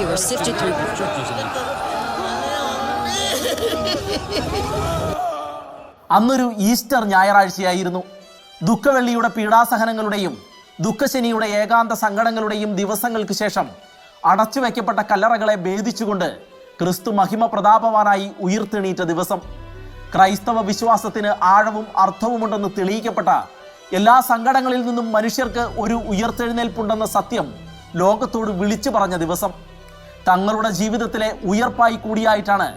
Rescuers sifted through. അന്നൊരു Easter ഞായറാഴ്ചയായിരുന്നു. ദുഃഖവെള്ളിയുടെ പീഡാസഹനങ്ങളുടെയും ദുഃഖശനിയുടെ ഏകാന്ത സങ്കടങ്ങളുടെയും ദിവസങ്ങൾക്ക് ശേഷം അടച്ചു വയ്ക്കപ്പെട്ട കല്ലറകളെ ഭേദിച്ചുകൊണ്ട് ക്രിസ്തു മഹിമ പ്രതാപവാനായി ഉയർത്തെണീറ്റ ദിവസം. ക്രൈസ്തവ വിശ്വാസത്തിന് ആഴവും അർത്ഥവുമുണ്ടെന്ന് തെളിയിക്കപ്പെട്ട എല്ലാ സങ്കടങ്ങളിൽ നിന്നും മനുഷ്യർക്ക് ഒരു ഉയർത്തെഴുന്നേൽപ്പുണ്ടെന്ന സത്യം ലോകത്തോട് വിളിച്ചു പറഞ്ഞ ദിവസം. തങ്ങളുടെ ജീവിതത്തിലെ ഉയർപ്പായി കൂടിയായിട്ടാണ്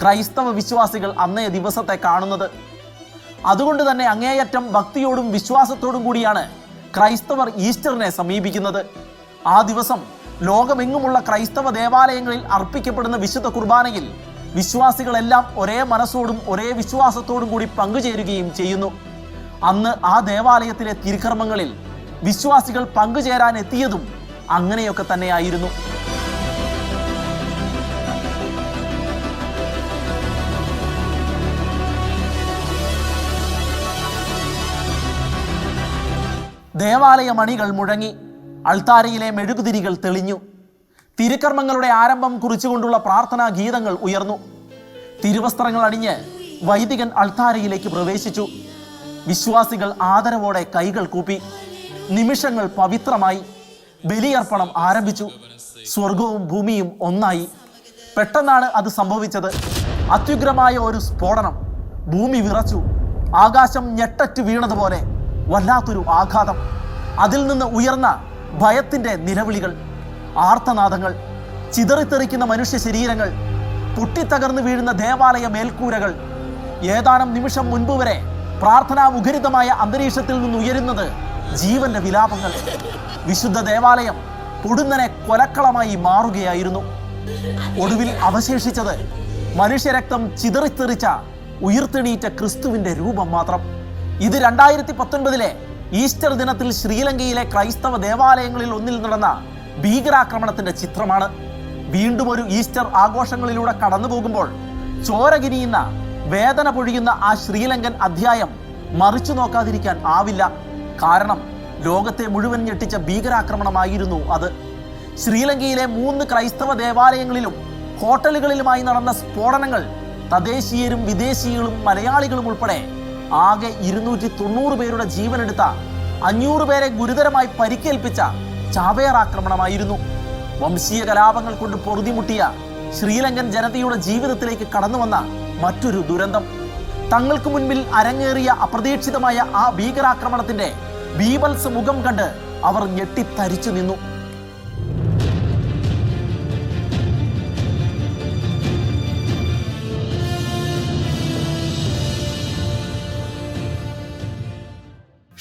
ക്രൈസ്തവ വിശ്വാസികൾ അന്നേ ദിവസത്തെ കാണുന്നത്. അതുകൊണ്ട് തന്നെ അങ്ങേയറ്റം ഭക്തിയോടും വിശ്വാസത്തോടും കൂടിയാണ് ക്രൈസ്തവർ ഈസ്റ്ററിനെ സമീപിക്കുന്നത്. ആ ദിവസം ലോകമെങ്ങുമുള്ള ക്രൈസ്തവ ദേവാലയങ്ങളിൽ അർപ്പിക്കപ്പെടുന്ന വിശുദ്ധ കുർബാനയിൽ വിശ്വാസികളെല്ലാം ഒരേ മനസ്സോടും ഒരേ വിശ്വാസത്തോടും കൂടി പങ്കുചേരുകയും ചെയ്യുന്നു. അന്ന് ആ ദേവാലയത്തിലെ തിരുക്കർമ്മങ്ങളിൽ വിശ്വാസികൾ പങ്കുചേരാൻ എത്തിയതും അങ്ങനെയൊക്കെ തന്നെയായിരുന്നു. ദേവാലയ മണികൾ മുഴങ്ങി അൾത്താരയിലെ മെഴുകുതിരികൾ തെളിഞ്ഞു. തിരുക്കർമ്മങ്ങളുടെ ആരംഭം കുറിച്ചുകൊണ്ടുള്ള പ്രാർത്ഥനാ ഗീതങ്ങൾ ഉയർന്നു. തിരുവസ്ത്രങ്ങൾ അണിഞ്ഞ് വൈദികൻ അൾത്താരയിലേക്ക് പ്രവേശിച്ചു. വിശ്വാസികൾ ആദരവോടെ കൈകൾ കൂപ്പി. നിമിഷങ്ങൾ പവിത്രമായി. ബലിയർപ്പണം ആരംഭിച്ചു. സ്വർഗവും ഭൂമിയും ഒന്നായി. പെട്ടെന്നാണ് അത് സംഭവിച്ചത്. അത്യുഗ്രമായ ഒരു സ്ഫോടനം. ഭൂമി വിറച്ചു. ആകാശം ഞെട്ടറ്റ് വീണതുപോലെ. വല്ലാത്തൊരു ആഘാതം. അതിൽ നിന്ന് ഉയർന്ന ഭയത്തിന്റെ നിലവിളികൾ ആർത്തനാദങ്ങൾ ചിതറിത്തെറിക്കുന്ന മനുഷ്യ ശരീരങ്ങൾ പൊട്ടിത്തകർന്നു വീഴുന്ന ദേവാലയ മേൽക്കൂരകൾ ഏതാനും നിമിഷം മുൻപ് വരെ പ്രാർത്ഥനാ മുഖരിതമായ അന്തരീക്ഷത്തിൽ നിന്ന് ഉയരുന്നത് ജീവന്റെ വിലാപങ്ങൾ. വിശുദ്ധ ദേവാലയം പൊടുന്നനെ കൊലക്കളമായി മാറുകയായിരുന്നു. ഒടുവിൽ അവശേഷിച്ചത് മനുഷ്യരക്തം ചിതറിത്തെറിച്ച ഉയർത്തെണീറ്റ ക്രിസ്തുവിന്റെ രൂപം മാത്രം. ഇത് രണ്ടായിരത്തി പത്തൊൻപതിലെ ഈസ്റ്റർ ദിനത്തിൽ ശ്രീലങ്കയിലെ ക്രൈസ്തവ ദേവാലയങ്ങളിൽ ഒന്നിൽ നടന്ന ഭീകരാക്രമണത്തിന്റെ ചിത്രമാണ്. വീണ്ടും ഒരു ഈസ്റ്റർ ആഘോഷങ്ങളിലൂടെ കടന്നു പോകുമ്പോൾ ചോരകിരിയുന്ന വേദന പൊഴിയുന്ന ആ ശ്രീലങ്കൻ അധ്യായം മറിച്ചു നോക്കാതിരിക്കാൻ ആവില്ല. കാരണം ലോകത്തെ മുഴുവൻ ഞെട്ടിച്ച ഭീകരാക്രമണമായിരുന്നു അത്. ശ്രീലങ്കയിലെ മൂന്ന് ക്രൈസ്തവ ദേവാലയങ്ങളിലും ഹോട്ടലുകളിലുമായി നടന്ന സ്ഫോടനങ്ങൾ തദ്ദേശീയരും വിദേശികളും മലയാളികളും ഉൾപ്പെടെ ആകെ ഇരുന്നൂറ്റി തൊണ്ണൂറ് പേരുടെ ജീവനെടുത്ത അഞ്ഞൂറ് പേരെ ഗുരുതരമായി പരിക്കേൽപ്പിച്ച ചാവേർ ആക്രമണമായിരുന്നു. വംശീയ കലാപങ്ങൾ കൊണ്ട് പൊറുതിമുട്ടിയ ശ്രീലങ്കൻ ജനതയുടെ ജീവിതത്തിലേക്ക് കടന്നു വന്ന മറ്റൊരു ദുരന്തം. തങ്ങൾക്ക് മുൻപിൽ അരങ്ങേറിയ അപ്രതീക്ഷിതമായ ആ ഭീകരാക്രമണത്തിന്റെ ബീബൽസ് മുഖം കണ്ട് അവർ ഞെട്ടിത്തരിച്ചു നിന്നു.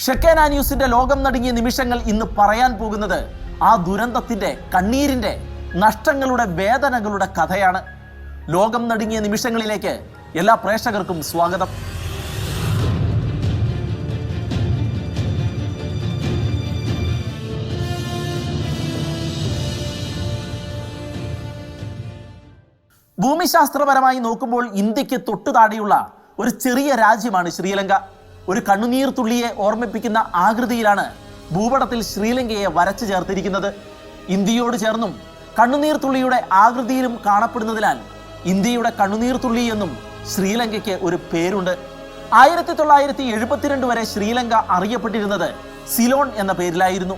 ഷെക്കേന ന്യൂസിന്റെ ലോകം നടുങ്ങിയ നിമിഷങ്ങൾ ഇന്ന് പറയാൻ പോകുന്നത് ആ ദുരന്തത്തിന്റെ കണ്ണീരിന്റെ നഷ്ടങ്ങളുടെ വേദനകളുടെ കഥയാണ്. ലോകം നടുങ്ങിയ നിമിഷങ്ങളിലേക്ക് എല്ലാ പ്രേക്ഷകർക്കും സ്വാഗതം. ഭൂമിശാസ്ത്രപരമായി നോക്കുമ്പോൾ ഇന്ത്യയ്ക്ക് തൊട്ടുതാടിയുള്ള ഒരു ചെറിയ രാജ്യമാണ് ശ്രീലങ്ക. ഒരു കണ്ണുനീർ തുള്ളിയെ ഓർമ്മിപ്പിക്കുന്ന ആകൃതിയിലാണ് ഭൂപടത്തിൽ ശ്രീലങ്കയെ വരച്ചു ചേർത്തിരിക്കുന്നത്. ഇന്ത്യയോട് ചേർന്നും കണ്ണുനീർ തുള്ളിയുടെ ആകൃതിയിലും കാണപ്പെടുന്നതിനാൽ ഇന്ത്യയുടെ കണ്ണുനീർ തുള്ളി എന്നും ശ്രീലങ്കയ്ക്ക് ഒരു പേരുണ്ട്. ആയിരത്തി തൊള്ളായിരത്തി എഴുപത്തിരണ്ട് വരെ ശ്രീലങ്ക അറിയപ്പെട്ടിരുന്നത് സിലോൺ എന്ന പേരിലായിരുന്നു.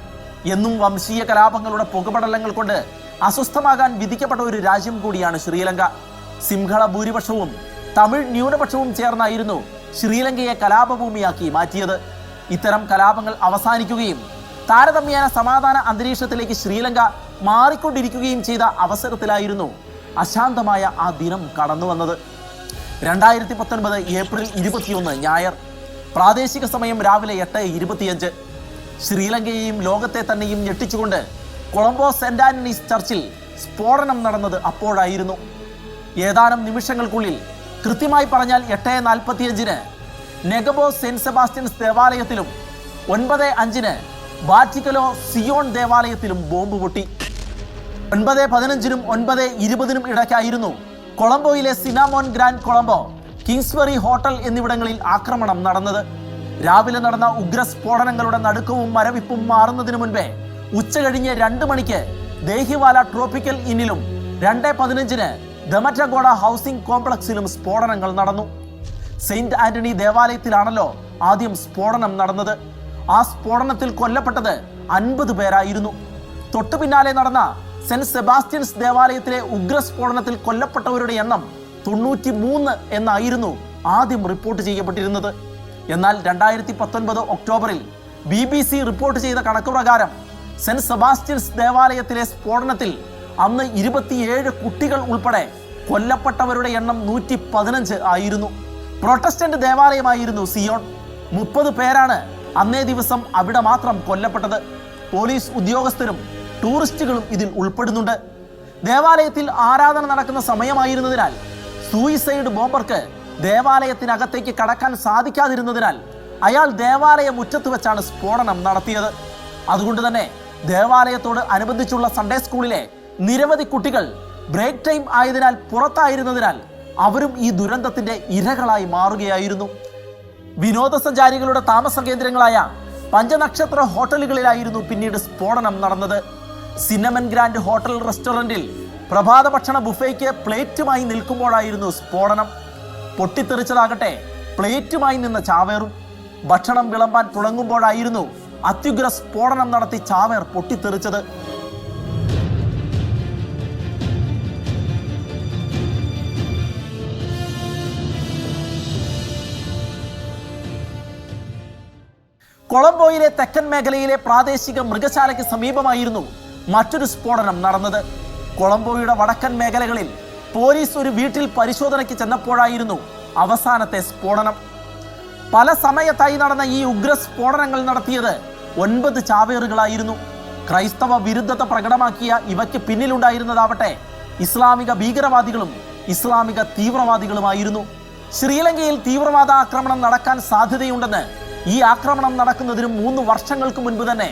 എന്നും വംശീയ കലാപങ്ങളുടെ പുകപടലങ്ങൾ കൊണ്ട് അസ്വസ്ഥമാകാൻ വിധിക്കപ്പെട്ട ഒരു രാജ്യം കൂടിയാണ് ശ്രീലങ്ക. സിംഹള ഭൂരിപക്ഷവും തമിഴ് ന്യൂനപക്ഷവും ചേർന്നായിരുന്നു ശ്രീലങ്കയെ കലാപഭൂമിയാക്കി മാറ്റിയത്. ഇത്തരം കലാപങ്ങൾ അവസാനിക്കുകയും താരതമ്യേന സമാധാന അന്തരീക്ഷത്തിലേക്ക് ശ്രീലങ്ക മാറിക്കൊണ്ടിരിക്കുകയും ചെയ്ത അവസരത്തിലായിരുന്നു അശാന്തമായ ആ ദിനം കടന്നു വന്നത്. രണ്ടായിരത്തി പത്തൊൻപത് ഏപ്രിൽ ഇരുപത്തിയൊന്ന് ഞായർ പ്രാദേശിക സമയം രാവിലെ എട്ട് ഇരുപത്തിയഞ്ച്. ശ്രീലങ്കയെയും ലോകത്തെ തന്നെയും ഞെട്ടിച്ചുകൊണ്ട് കൊളംബോ സെന്റ് ആന്റണീസ് ചർച്ചിൽ സ്ഫോടനം നടന്നത് അപ്പോഴായിരുന്നു. ഏതാനും നിമിഷങ്ങൾക്കുള്ളിൽ കൃത്യമായി പറഞ്ഞാൽ എട്ട് നാൽപ്പത്തിയഞ്ചിന് നെഗബോ സെന്റ് സെബാസ്റ്റ്യൻസ് ദേവാലയത്തിലും ഒൻപത് അഞ്ചിന് ബാറ്റിക്കലോ സിയോൺ ദേവാലയത്തിലും ബോംബ് പൊട്ടി. ഒൻപത് പതിനഞ്ചിനും ഒൻപത് ഇരുപതിനും ഇടയ്ക്കായിരുന്നു കൊളംബോയിലെ Cinnamon Grand Colombo Kingsbury hotel എന്നിവിടങ്ങളിൽ ആക്രമണം നടന്നത്. രാവിലെ നടന്ന ഉഗ്ര സ്ഫോടനങ്ങളുടെ നടുക്കവും മരവിപ്പും മാറുന്നതിനു മുൻപേ ഉച്ച കഴിഞ്ഞ് രണ്ട് മണിക്ക് ദേഹിവാല ട്രോപ്പിക്കൽ ഇന്നിലും രണ്ട് പതിനഞ്ചിന് ദമറ്റഗോഡ ഹൗസിംഗ് കോംപ്ലക്സിലും സ്ഫോടനങ്ങൾ നടന്നു. സെയിന്റ് ആന്റണി ദേവാലയത്തിലാണല്ലോ ആദ്യം സ്ഫോടനം നടന്നത്. ആ സ്ഫോടനത്തിൽ കൊല്ലപ്പെട്ടത് അൻപത് പേരായിരുന്നു. തൊട്ടു പിന്നാലെ നടന്ന സെന്റ് സെബാസ്റ്റ്യൻസ് ദേവാലയത്തിലെ ഉഗ്ര സ്ഫോടനത്തിൽ കൊല്ലപ്പെട്ടവരുടെ എണ്ണം തൊണ്ണൂറ്റി മൂന്ന് എന്നായിരുന്നു ആദ്യം റിപ്പോർട്ട് ചെയ്യപ്പെട്ടിരുന്നത്. എന്നാൽ രണ്ടായിരത്തി പത്തൊൻപത് ഒക്ടോബറിൽ ബി ബി സി റിപ്പോർട്ട് ചെയ്ത കണക്ക് പ്രകാരം സെന്റ് സെബാസ്റ്റ്യൻസ് ദേവാലയത്തിലെ സ്ഫോടനത്തിൽ അന്ന് ഇരുപത്തിയേഴ് കുട്ടികൾ ഉൾപ്പെടെ കൊല്ലപ്പെട്ടവരുടെ എണ്ണം നൂറ്റി പതിനഞ്ച് ആയിരുന്നു. പ്രൊട്ടസ്റ്റന്റ് ദേവാലയമായിരുന്നു സിയോൺ. മുപ്പത് പേരാണ് അന്നേ ദിവസം അവിടെ മാത്രം കൊല്ലപ്പെട്ടത്. പോലീസ് ഉദ്യോഗസ്ഥരും ടൂറിസ്റ്റുകളും ഇതിൽ ഉൾപ്പെടുന്നുണ്ട്. ദേവാലയത്തിൽ ആരാധന നടക്കുന്ന സമയമായിരുന്നതിനാൽ സൂയിസൈഡ് ബോംബർക്ക് ദേവാലയത്തിനകത്തേക്ക് കടക്കാൻ സാധിക്കാതിരുന്നതിനാൽ അയാൾ ദേവാലയ മുറ്റത്ത് വെച്ചാണ് സ്ഫോടനം നടത്തിയത്. അതുകൊണ്ട് തന്നെ ദേവാലയത്തോട് അനുബന്ധിച്ചുള്ള സൺഡേ സ്കൂളിലെ നിരവധി കുട്ടികൾ ബ്രേക്ക് ടൈം ആയതിനാൽ പുറത്തായിരുന്നതിനാൽ അവരും ഈ ദുരന്തത്തിന്റെ ഇരകളായി മാറുകയായിരുന്നു. വിനോദസഞ്ചാരികളുടെ താമസ കേന്ദ്രങ്ങളായ പഞ്ചനക്ഷത്ര ഹോട്ടലുകളിലായിരുന്നു പിന്നീട് സ്ഫോടനം നടന്നത്. സിനമൻ ഗ്രാൻഡ് ഹോട്ടൽ റെസ്റ്റോറന്റിൽ പ്രഭാത ഭക്ഷണ ബുഫേക്ക് പ്ലേറ്റുമായി നിൽക്കുമ്പോഴായിരുന്നു സ്ഫോടനം. പൊട്ടിത്തെറിച്ചതാകട്ടെ പ്ലേറ്റുമായി നിന്ന ചാവേറും. ഭക്ഷണം വിളമ്പാൻ തുടങ്ങുമ്പോഴായിരുന്നു അത്യുഗ്ര സ്ഫോടനം നടത്തി ചാവേർ പൊട്ടിത്തെറിച്ചത്. കൊളംബോയിലെ തെക്കൻ മേഖലയിലെ പ്രാദേശിക മൃഗശാലയ്ക്ക് സമീപമായിരുന്നു മറ്റൊരു സ്ഫോടനം നടന്നത്. കൊളംബോയുടെ വടക്കൻ മേഖലകളിൽ പോലീസ് ഒരു വീട്ടിൽ പരിശോധനയ്ക്ക് ചെന്നപ്പോഴായിരുന്നു അവസാനത്തെ സ്ഫോടനം. പല സമയത്തായി നടന്ന ഈ ഉഗ്ര സ്ഫോടനങ്ങൾ നടത്തിയത് ഒൻപത് ചാവേറുകളായിരുന്നു. ക്രൈസ്തവ വിരുദ്ധത പ്രകടമാക്കിയ ഇവയ്ക്ക് പിന്നിലുണ്ടായിരുന്നതാവട്ടെ ഇസ്ലാമിക ഭീകരവാദികളും ഇസ്ലാമിക തീവ്രവാദികളുമായിരുന്നു. ശ്രീലങ്കയിൽ തീവ്രവാദ ആക്രമണം നടക്കാൻ സാധ്യതയുണ്ടെന്ന് ഈ ആക്രമണം നടക്കുന്നതിന് മൂന്ന് വർഷങ്ങൾക്ക് മുൻപ് തന്നെ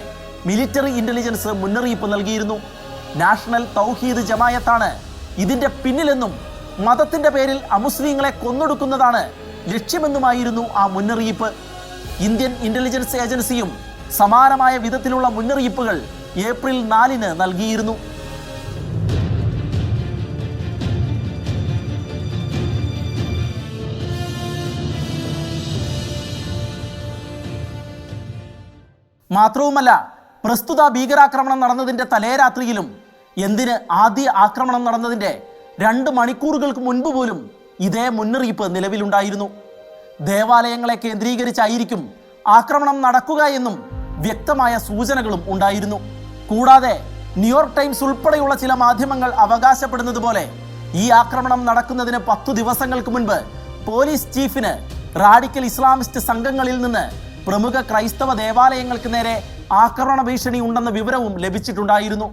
മിലിറ്ററി ഇന്റലിജൻസ് മുന്നറിയിപ്പ് നൽകിയിരുന്നു. നാഷണൽ തൗഹീദ് ജമായത്താണ് ഇതിന്റെ പിന്നിലെന്നും മതത്തിന്റെ പേരിൽ അമുസ്ലിങ്ങളെ കൊന്നൊടുക്കുന്നതാണ് ലക്ഷ്യമെന്നുമായിരുന്നു ആ മുന്നറിയിപ്പ്. ഇന്ത്യൻ ഇന്റലിജൻസ് ഏജൻസിയും സമാനമായ വിധത്തിലുള്ള മുന്നറിയിപ്പുകൾ ഏപ്രിൽ നാലിന് നൽകിയിരുന്നു. മാത്രവുമല്ല പ്രസ്തുത ഭീകരാക്രമണം നടന്നതിന്റെ തലേരാത്രിയിലും എന്തിന് ആദ്യ ആക്രമണം നടന്നതിന്റെ രണ്ട് മണിക്കൂറുകൾക്ക് മുൻപ് പോലും ഇതേ മുന്നറിയിപ്പ് നിലവിലുണ്ടായിരുന്നു. ദേവാലയങ്ങളെ കേന്ദ്രീകരിച്ചായിരിക്കും ആക്രമണം നടക്കുക എന്നും വ്യക്തമായ സൂചനകളും ഉണ്ടായിരുന്നു. കൂടാതെ ന്യൂയോർക്ക് ടൈംസ് ഉൾപ്പെടെയുള്ള ചില മാധ്യമങ്ങൾ അവകാശപ്പെടുന്നത് പോലെ ഈ ആക്രമണം നടക്കുന്നതിന് പത്തു ദിവസങ്ങൾക്ക് മുൻപ് പോലീസ് ചീഫിന് റാഡിക്കൽ ഇസ്ലാമിസ്റ്റ് സംഘങ്ങളിൽ നിന്ന് പ്രമുഖ ക്രൈസ്തവ ദേവാലയങ്ങൾക്ക് നേരെ ആക്രമണ ഭീഷണി ഉണ്ടെന്ന വിവരവും ലഭിച്ചിട്ടുണ്ടായിരുന്നു.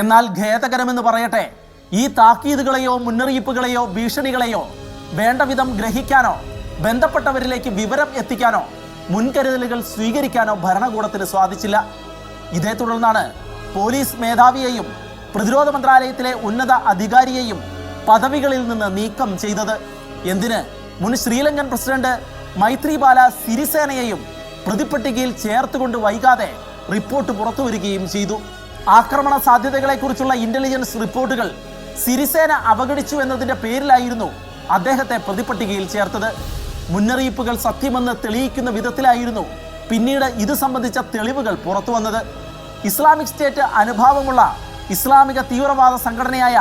എന്നാൽ ഖേദകരമെന്ന് പറയട്ടെ ഈ താക്കീതുകളെയോ മുന്നറിയിപ്പുകളെയോ ഭീഷണികളെയോ വേണ്ട വിധം ഗ്രഹിക്കാനോ ബന്ധപ്പെട്ടവരിലേക്ക് വിവരം എത്തിക്കാനോ മുൻകരുതലുകൾ സ്വീകരിക്കാനോ ഭരണകൂടത്തിന് സാധിച്ചില്ല. ഇതേ തുടർന്നാണ് പോലീസ് മേധാവിയെയും പ്രതിരോധ മന്ത്രാലയത്തിലെ ഉന്നത അധികാരിയെയും പദവികളിൽ നിന്ന് നീക്കം ചെയ്തത്. എന്തിന്? മുൻ ശ്രീലങ്കൻ പ്രസിഡന്റ് മൈത്രിപാല സിരിസേനയെയും പ്രതിപ്പട്ടികയിൽ ചേർത്തുകൊണ്ട് വൈകാതെ റിപ്പോർട്ട് പുറത്തുവരികയും ചെയ്തു. ആക്രമണ സാധ്യതകളെക്കുറിച്ചുള്ള ഇന്റലിജൻസ് റിപ്പോർട്ടുകൾ സിരിസേന അവഗണിച്ചു എന്നതിന്റെ പേരിലായിരുന്നു അദ്ദേഹത്തെ പ്രതിപട്ടികയിൽ ചേർത്തത്. മുന്നറിയിപ്പുകൾ സത്യമെന്ന് തെളിയിക്കുന്ന വിധത്തിലായിരുന്നു പിന്നീട് ഇത് സംബന്ധിച്ച തെളിവുകൾ പുറത്തു വന്നത്. ഇസ്ലാമിക് സ്റ്റേറ്റ് അനുഭാവമുള്ള ഇസ്ലാമിക തീവ്രവാദ സംഘടനയായ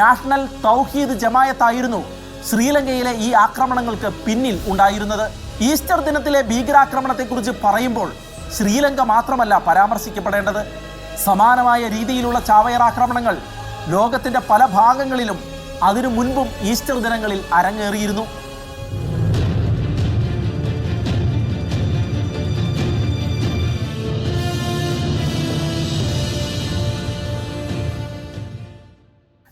നാഷണൽ തൗഹീദ് ജമായത്തായിരുന്നു ശ്രീലങ്കയിലെ ഈ ആക്രമണങ്ങൾക്ക് പിന്നിൽ ഉണ്ടായിരുന്നത്. ഈസ്റ്റർ ദിനത്തിലെ ഭീകരാക്രമണത്തെക്കുറിച്ച് പറയുമ്പോൾ ശ്രീലങ്ക മാത്രമല്ല പരാമർശിക്കപ്പെടേണ്ടത്. സമാനമായ രീതിയിലുള്ള ചാവയർ ആക്രമണങ്ങൾ ലോകത്തിന്റെ പല ഭാഗങ്ങളിലും അതിനു മുൻപും ഈസ്റ്റർ ദിനങ്ങളിൽ അരങ്ങേറിയിരുന്നു.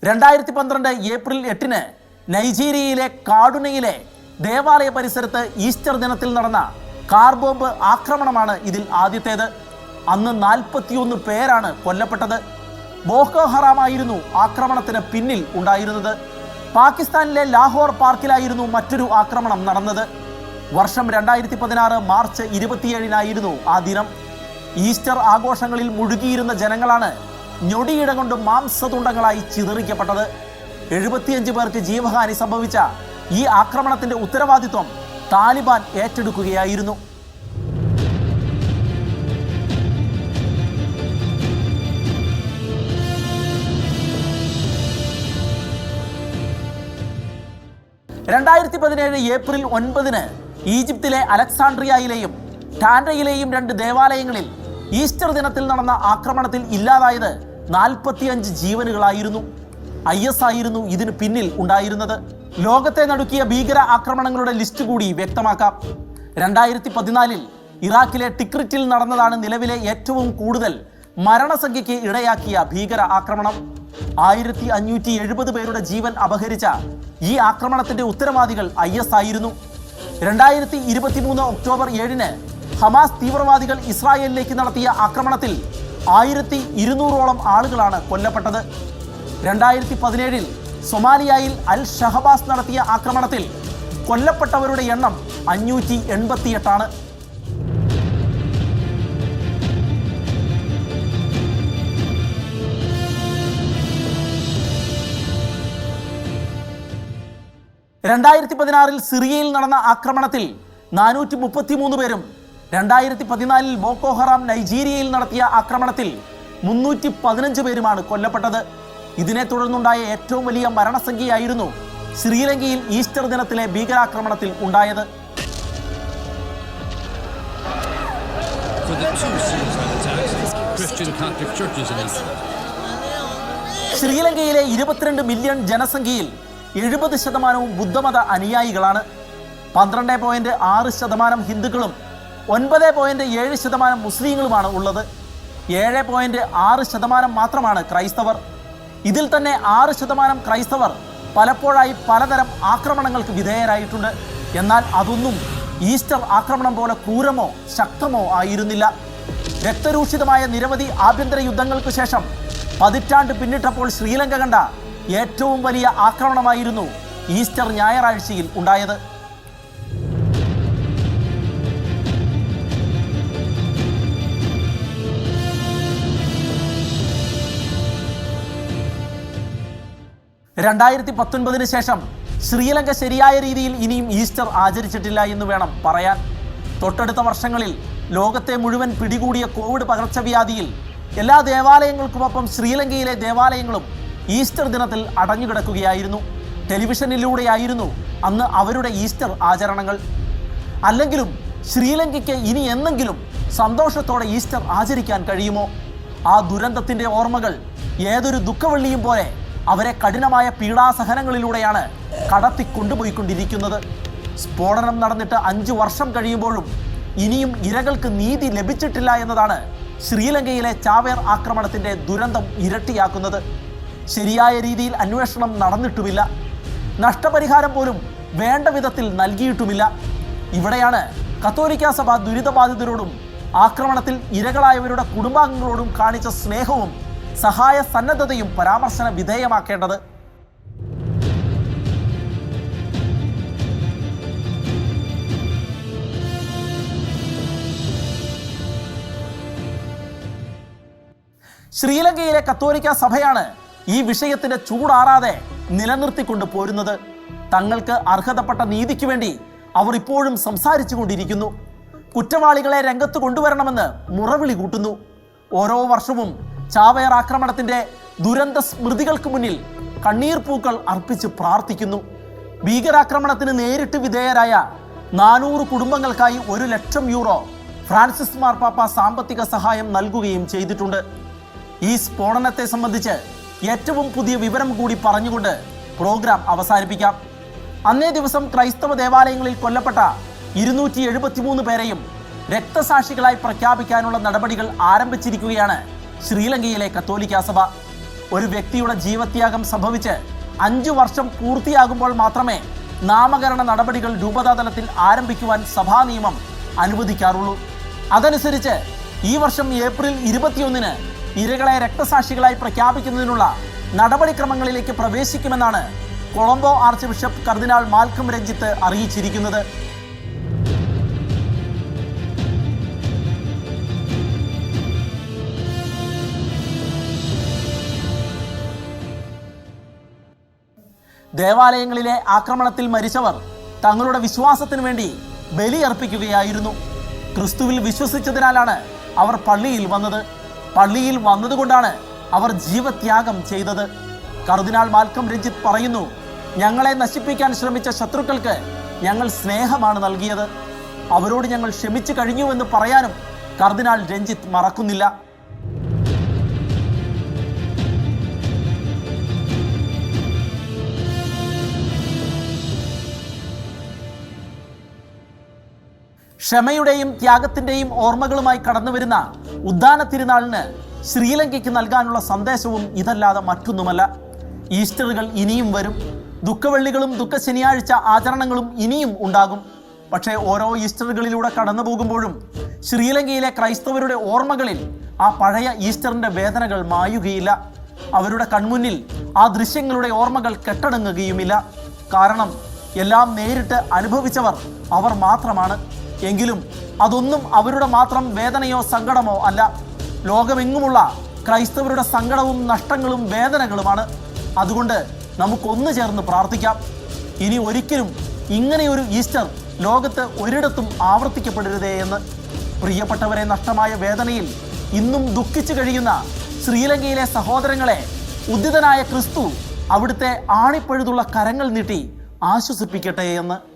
രണ്ടായിരത്തി പന്ത്രണ്ട് ഏപ്രിൽ എട്ടിന് നൈജീരിയയിലെ കാടുനയിലെ ദേവാലയ പരിസരത്ത് ഈസ്റ്റർ ദിനത്തിൽ നടന്ന കാർ ബോംബ് ആക്രമണമാണ് ഇതിൽ ആദ്യത്തേത്. അന്ന് നാൽപ്പത്തിയൊന്ന് പേരാണ് കൊല്ലപ്പെട്ടത്. ബോക്കോ ഹറാമായിരുന്നു ആക്രമണത്തിന് പിന്നിൽ ഉണ്ടായിരുന്നത്. പാകിസ്ഥാനിലെ ലാഹോർ പാർക്കിലായിരുന്നു മറ്റൊരു ആക്രമണം നടന്നത്. വർഷം രണ്ടായിരത്തി പതിനാറ് മാർച്ച് ഇരുപത്തിയേഴിനായിരുന്നു ആ ദിനം. ഈസ്റ്റർ ആഘോഷങ്ങളിൽ മുഴുകിയിരുന്ന ജനങ്ങളാണ് ഞൊടിയിട കൊണ്ട് മാംസതുണ്ടങ്ങളായി ചിതറിക്കപ്പെട്ടത്. എഴുപത്തിയഞ്ച് പേർക്ക് ജീവഹാനി സംഭവിച്ച ഈ ആക്രമണത്തിന്റെ ഉത്തരവാദിത്വം താലിബാൻ ഏറ്റെടുക്കുകയായിരുന്നു. രണ്ടായിരത്തി പതിനേഴ് ഏപ്രിൽ ഒൻപതിന് ഈജിപ്തിലെ അലക്സാണ്ട്രിയയിലെയും ടാൻഡയിലെയും രണ്ട് ദേവാലയങ്ങളിൽ ഈസ്റ്റർ ദിനത്തിൽ നടന്ന ആക്രമണത്തിൽ ഇല്ലാതായത് നാൽപ്പത്തിയഞ്ച് ജീവനുകളായിരുന്നു. ഐ എസ് ആയിരുന്നു ഇതിന് പിന്നിൽ ഉണ്ടായിരുന്നത്. ലോകത്തെ നടുക്കിയ ഭീകര ആക്രമണങ്ങളുടെ ലിസ്റ്റ് കൂടി വ്യക്തമാക്കാം. രണ്ടായിരത്തി പതിനാലിൽ ഇറാഖിലെ ടിക്രിറ്റിൽ നടന്നതാണ് നിലവിലെ ഏറ്റവും കൂടുതൽ മരണസംഖ്യയ്ക്ക് ഇടയാക്കിയ ഭീകര ആക്രമണം. ആയിരത്തി അഞ്ഞൂറ്റി എഴുപത് പേരുടെ ജീവൻ അപഹരിച്ച ഈ ആക്രമണത്തിന്റെ ഉത്തരവാദികൾ ഐ എസ് ആയിരുന്നു. രണ്ടായിരത്തി ഇരുപത്തിമൂന്ന് ഒക്ടോബർ ഏഴിന് ഹമാസ് തീവ്രവാദികൾ ഇസ്രായേലിലേക്ക് നടത്തിയ ആക്രമണത്തിൽ ആയിരത്തി ഇരുന്നൂറോളം ആളുകളാണ് കൊല്ലപ്പെട്ടത്. രണ്ടായിരത്തി പതിനേഴിൽ സൊമാലിയയിൽ അൽ ഷഹബാസ് നടത്തിയ ആക്രമണത്തിൽ കൊല്ലപ്പെട്ടവരുടെ എണ്ണം അഞ്ഞൂറ്റി എൺപത്തിയെട്ടാണ് രണ്ടായിരത്തി പതിനാറിൽ സിറിയയിൽ നടന്ന ആക്രമണത്തിൽ നാനൂറ്റി മുപ്പത്തി മൂന്ന് പേരും രണ്ടായിരത്തി പതിനാലിൽ ബോക്കോ ഹറാം നൈജീരിയയിൽ നടത്തിയ ആക്രമണത്തിൽ മുന്നൂറ്റി പതിനഞ്ച് പേരുമാണ് കൊല്ലപ്പെട്ടത് ഇതിനെ തുടർന്നുണ്ടായ ഏറ്റവും വലിയ മരണസംഖ്യയായിരുന്നു ശ്രീലങ്കയിൽ ഈസ്റ്റർ ദിനത്തിലെ ഭീകരാക്രമണത്തിൽ ഉണ്ടായത്. ശ്രീലങ്കയിലെ ഇരുപത്തിരണ്ട് മില്യൺ ജനസംഖ്യയിൽ എഴുപത് ശതമാനവും ബുദ്ധമത അനുയായികളാണ്. പന്ത്രണ്ട് പോയിന്റ് ആറ് ശതമാനം ഹിന്ദുക്കളും ഒൻപത് പോയിന്റ് ഏഴ് ശതമാനം മുസ്ലിങ്ങളുമാണ് ഉള്ളത്. ഏഴ് പോയിന്റ് ആറ് ശതമാനം മാത്രമാണ് ക്രൈസ്തവർ. ഇതിൽ തന്നെ ആറ് ശതമാനം ക്രൈസ്തവർ പലപ്പോഴായി പലതരം ആക്രമണങ്ങൾക്ക് വിധേയരായിട്ടുണ്ട്. എന്നാൽ അതൊന്നും ഈസ്റ്റർ ആക്രമണം പോലെ ക്രൂരമോ ശക്തമോ ആയിരുന്നില്ല. രക്തരൂഷിതമായ നിരവധി ആഭ്യന്തര യുദ്ധങ്ങൾക്ക് ശേഷം പതിറ്റാണ്ട് പിന്നിട്ടപ്പോൾ ശ്രീലങ്ക കണ്ട ഏറ്റവും വലിയ ആക്രമണമായിരുന്നു ഈസ്റ്റർ ഞായറാഴ്ചയിൽ ഉണ്ടായത്. രണ്ടായിരത്തി പത്തൊൻപതിന് ശേഷം ശ്രീലങ്ക ശരിയായ രീതിയിൽ ഇനിയും ഈസ്റ്റർ ആചരിച്ചിട്ടില്ല എന്ന് വേണം പറയാൻ. തൊട്ടടുത്ത വർഷങ്ങളിൽ ലോകത്തെ മുഴുവൻ പിടികൂടിയ കോവിഡ് പകർച്ചവ്യാധിയിൽ എല്ലാ ദേവാലയങ്ങൾക്കുമൊപ്പം ശ്രീലങ്കയിലെ ദേവാലയങ്ങളും ഈസ്റ്റർ ദിനത്തിൽ അടഞ്ഞുകിടക്കുകയായിരുന്നു. ടെലിവിഷനിലൂടെയായിരുന്നു അന്ന് അവരുടെ ഈസ്റ്റർ ആചരണങ്ങൾ. അല്ലെങ്കിലും ശ്രീലങ്കയ്ക്ക് ഇനി എന്നെങ്കിലും സന്തോഷത്തോടെ ഈസ്റ്റർ ആചരിക്കാൻ കഴിയുമോ? ആ ദുരന്തത്തിന്റെ ഓർമ്മകൾ ഏതൊരു ദുഃഖവള്ളിയും പോലെ അവരെ കഠിനമായ പീഡാസഹനങ്ങളിലൂടെയാണ് കടത്തി കൊണ്ടുപോയിക്കൊണ്ടിരിക്കുന്നത് സ്ഫോടനം നടന്നിട്ട് അഞ്ചു വർഷം കഴിയുമ്പോഴും ഇനിയും ഇരകൾക്ക് നീതി ലഭിച്ചിട്ടില്ല എന്നതാണ് ശ്രീലങ്കയിലെ ചാവേർ ആക്രമണത്തിന്റെ ദുരന്തം ഇരട്ടിയാക്കുന്നത്. ശരിയായ രീതിയിൽ അന്വേഷണം നടന്നിട്ടുമില്ല. നഷ്ടപരിഹാരം പോലും വേണ്ട വിധത്തിൽ നൽകിയിട്ടുമില്ല. ഇവിടെയാണ് കത്തോലിക്ക സഭ ദുരിതബാധിതരോടും ആക്രമണത്തിൽ ഇരകളായവരുടെ കുടുംബാംഗങ്ങളോടും കാണിച്ച സ്നേഹവും സഹായ സന്നദ്ധതയും പരാമർശന വിധേയമാക്കേണ്ടത്. ശ്രീലങ്കയിലെ കത്തോലിക്ക സഭയാണ് ഈ വിഷയത്തിന്റെ ചൂടാറാതെ നിലനിർത്തിക്കൊണ്ട് പോരുന്നത് തങ്ങൾക്ക് അർഹതപ്പെട്ട നീതിക്ക് വേണ്ടി അവർ ഇപ്പോഴും സംസാരിച്ചു കൊണ്ടിരിക്കുന്നു. കുറ്റവാളികളെ രംഗത്ത് കൊണ്ടുവരണമെന്ന് മുറവിളി കൂട്ടുന്നു. ഓരോ വർഷവും ചാവയർ ആക്രമണത്തിന്റെ ദുരന്ത സ്മൃതികൾക്ക് മുന്നിൽ കണ്ണീർ പൂക്കൾ അർപ്പിച്ച് പ്രാർത്ഥിക്കുന്നു. ഭീകരാക്രമണത്തിന് നേരിട്ട് വിധേയരായ നാനൂറ് കുടുംബങ്ങൾക്കായി ഒരു ലക്ഷം യൂറോ ഫ്രാൻസിസ് മാർപ്പാപ്പ സാമ്പത്തിക സഹായം നൽകുകയും ചെയ്തിട്ടുണ്ട്. ഈ സ്ഫോടനത്തെ സംബന്ധിച്ച് ഏറ്റവും പുതിയ വിവരം കൂടി പറഞ്ഞുകൊണ്ട് പ്രോഗ്രാം അവസാനിപ്പിക്കാം. അന്നേ ദിവസം ക്രൈസ്തവ ദേവാലയങ്ങളിൽ കൊല്ലപ്പെട്ട ഇരുന്നൂറ്റി എഴുപത്തിമൂന്ന് പേരെയും രക്തസാക്ഷികളായി പ്രഖ്യാപിക്കാനുള്ള നടപടികൾ ആരംഭിച്ചിരിക്കുകയാണ് ശ്രീലങ്കയിലെ കത്തോലിക്ക സഭ. ഒരു വ്യക്തിയുടെ ജീവത്യാഗം സംഭവിച്ച് അഞ്ചു വർഷം പൂർത്തിയാകുമ്പോൾ മാത്രമേ നാമകരണ നടപടികൾ രൂപതാതലത്തിൽ ആരംഭിക്കുവാൻ സഭാ നിയമം അനുവദിക്കാറുള്ളൂ. അതനുസരിച്ച് ഈ വർഷം ഏപ്രിൽ ഇരുപത്തിയൊന്നിന് ഇരകളെ രക്തസാക്ഷികളായി പ്രഖ്യാപിക്കുന്നതിനുള്ള നടപടിക്രമങ്ങളിലേക്ക് പ്രവേശിക്കുമെന്നാണ് കൊളംബോ ആർച്ച് ബിഷപ്പ് കർദിനാൾ മാൽക്കം രഞ്ജിത്ത് അറിയിച്ചിരിക്കുന്നത്. ദേവാലയങ്ങളിലെ ആക്രമണത്തിൽ മരിച്ചവർ തങ്ങളുടെ വിശ്വാസത്തിനു വേണ്ടി ബലിയർപ്പിക്കുകയായിരുന്നു ക്രിസ്തുവിൽ വിശ്വസിച്ചതിനാലാണ് അവർ പള്ളിയിൽ വന്നത്. പള്ളിയിൽ വന്നതുകൊണ്ടാണ് അവർ ജീവത്യാഗം ചെയ്തത്. കർദിനാൾ മാൽക്കം രഞ്ജിത്ത് പറയുന്നു ഞങ്ങളെ നശിപ്പിക്കാൻ ശ്രമിച്ച ശത്രുക്കൾക്ക് ഞങ്ങൾ സ്നേഹമാണ് നൽകിയത്. അവരോട് ഞങ്ങൾ ക്ഷമിച്ചു കഴിഞ്ഞുവെന്ന് പറയാനും കർദിനാൾ രഞ്ജിത്ത് മറക്കുന്നില്ല. ക്ഷമയുടെയും ത്യാഗത്തിന്റെയും ഓർമ്മകളുമായി കടന്നുവരുന്ന ഉദ്ദാന തിരുനാളിന് ശ്രീലങ്കയ്ക്ക് നൽകാനുള്ള സന്ദേശവും ഇതല്ലാതെ മറ്റൊന്നുമല്ല. ഈസ്റ്ററുകൾ ഇനിയും വരും. ദുഃഖവെള്ളികളും ദുഃഖ ശനിയാഴ്ച ആചരണങ്ങളും ഇനിയും ഉണ്ടാകും. പക്ഷേ ഓരോ ഈസ്റ്ററുകളിലൂടെ കടന്നു പോകുമ്പോഴും ശ്രീലങ്കയിലെ ക്രൈസ്തവരുടെ ഓർമ്മകളിൽ ആ പഴയ ഈസ്റ്ററിന്റെ വേദനകൾ മായുകയില്ല. അവരുടെ കൺമുന്നിൽ ആ ദൃശ്യങ്ങളുടെ ഓർമ്മകൾ കെട്ടടങ്ങുകയുമില്ല. കാരണം എല്ലാം നേരിട്ട് അനുഭവിച്ചവർ അവർ മാത്രമാണ്. എങ്കിലും അതൊന്നും അവരുടെ മാത്രം വേദനയോ സങ്കടമോ അല്ല. ലോകമെങ്ങുമുള്ള ക്രൈസ്തവരുടെ സങ്കടവും നഷ്ടങ്ങളും വേദനകളുമാണ്. അതുകൊണ്ട് നമുക്കൊന്നു ചേർന്ന് പ്രാർത്ഥിക്കാം. ഇനി ഒരിക്കലും ഇങ്ങനെയൊരു ഈസ്റ്റർ ലോകത്ത് ഒരിടത്തും ആവർത്തിക്കപ്പെടരുതേ എന്ന്. പ്രിയപ്പെട്ടവരെ നഷ്ടമായ വേദനയിൽ ഇന്നും ദുഃഖിച്ചു കഴിയുന്ന ശ്രീലങ്കയിലെ സഹോദരങ്ങളെ ഉദിതനായ ക്രിസ്തു അവിടുത്തെ ആണിപ്പഴുതുള്ള കരങ്ങൾ നീട്ടി ആശ്വസിപ്പിക്കട്ടെ എന്ന്.